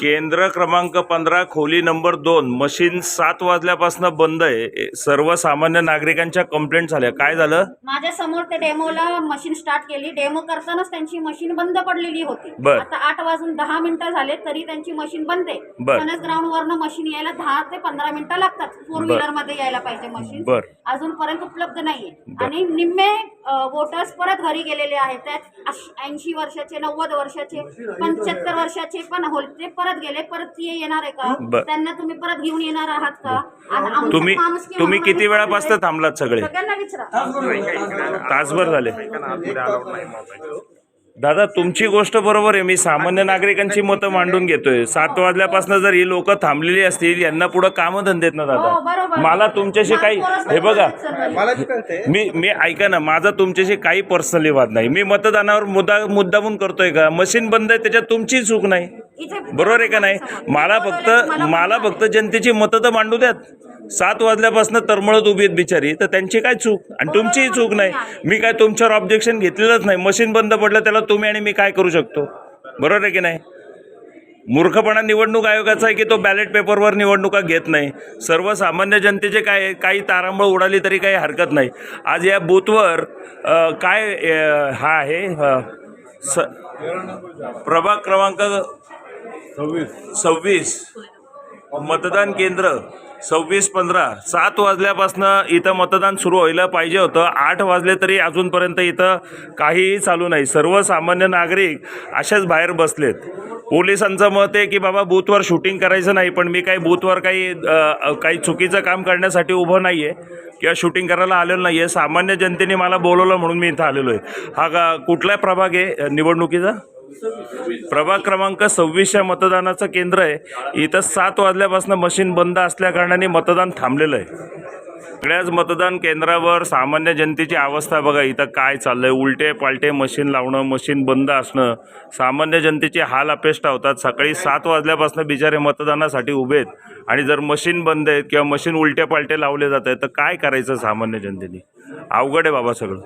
केंद्र क्रमांक पंधरा खोली नंबर दोन मशीन सात वाजल्यापासून बंद आहे. सर्वसामान्य नागरिकांच्या कंप्लेंट झाल्या. काय झालं? माझ्यासमोर ते डेमोला मशीन स्टार्ट केली. डेमो करतानाच त्यांची मशीन बंद पडलेली होती. बर. आता आठ वाजून दहा मिनिटं झाले तरी त्यांची मशीन बंद आहे. बर. ग्राउंड वरनं मशीन यायला दहा ते पंधरा मिनिटं लागतात. फोर बर. व्हीलरमध्ये यायला पाहिजे मशीन. बर. अजूनपर्यंत उपलब्ध नाहीये. बर. आणि निम्मे वोटर्स परत घरी गेलेले आहेत. त्यात ऐंशी वर्षाचे नव्वद वर्षाचे पंच्याहत्तर वर्षाचे पण होते. परत गेले परत ते येणार आहे बर. का त्यांना तुम्ही परत घेऊन येणार आहात का? आमचं तुम्ही माणूस किंवा तुम्ही आम्हाला किती वेळापासून थांबलात सगळे? सगळ्यांना विचारा. तासभर झाले. दादा तुमची गोष्ट बरोबर आहे. मी सामान्य नागरिकांची मतं मांडून घेतोय. सात वाजल्यापासून जर ही लोक थांबलेली असतील यांना पुढे कामं धंदेत ना हो, दादा बरोबर. मला तुमच्याशी काही हे बघा. मला मी मी ऐका ना. माझा तुमच्याशी काही पर्सनली वाद नाही. मी मतदानावर मुद्दा मुद्दामून करतोय का? मशीन बंद आहे त्याच्यात तुमची चूक नाही. बरोबर आहे का नाही? मला फक्त मला फक्त जनतेची मतं तर मांडू द्यात. सात वाजल्यापासून तरमळत उभी आहेत बिचारी. तर त्यांची काय चूक? आणि तुमचीही चूक नाही. मी काय तुमच्यावर ऑब्जेक्शन घेतलेलंच नाही. मशीन बंद पडलं त्याला तुम्ही आणि मी काय करू शकतो? बरोबर आहे की नाही? मूर्खपणा निवडणूक आयोगाचा आहे की तो बॅलेट पेपरवर निवडणुका घेत नाही? सर्वसामान्य जनतेचे काय काही तारांबळ उडाली तरी काही हरकत नाही. आज या बूथवर काय हा आहे स प्रभाग क्रमांक सव्वीस. मतदान केंद्र. सव्वीस पंधरा. सात वाजल्यापासनं इथं मतदान सुरू व्हायला पाहिजे होतं. आठ वाजले तरी अजूनपर्यंत इथं काहीही चालू नाही. सर्वसामान्य नागरिक अशाच बाहेर बसलेत. पोलिसांचं मत आहे की बाबा बूथवर शूटिंग करायचं नाही पण मी काही बूथवर काही काही चुकीचं काम करण्यासाठी उभं नाही आहे किंवा शूटिंग करायला आलेलो नाही आहे सामान्य जनतेने मला बोलवलं म्हणून मी इथं आलेलो आहे. हा का कुठला प्रभाग आहे निवडणुकीचा? प्रभाग क्रमांक सव्वीसच्या मतदानाचं केंद्र आहे. इथं सात वाजल्यापासून मशीन बंद असल्या कारणाने मतदान थांबलेलं आहे. सगळ्याच मतदान केंद्रावर सामान्य जनतेची अवस्था बघा इथं काय चाललंय? उलटे पालटे मशीन लावणं मशीन बंद असणं सामान्य जनतेची हाल अपेष्टा होतात. सकाळी सात वाजल्यापासून बिचारे मतदानासाठी उभे आहेत. आणि जर मशीन बंद आहेत किंवा मशीन उलटे पालटे लावले जात आहेत तर काय करायचं सामान्य जनतेने? अवघड आहे बाबा सगळं.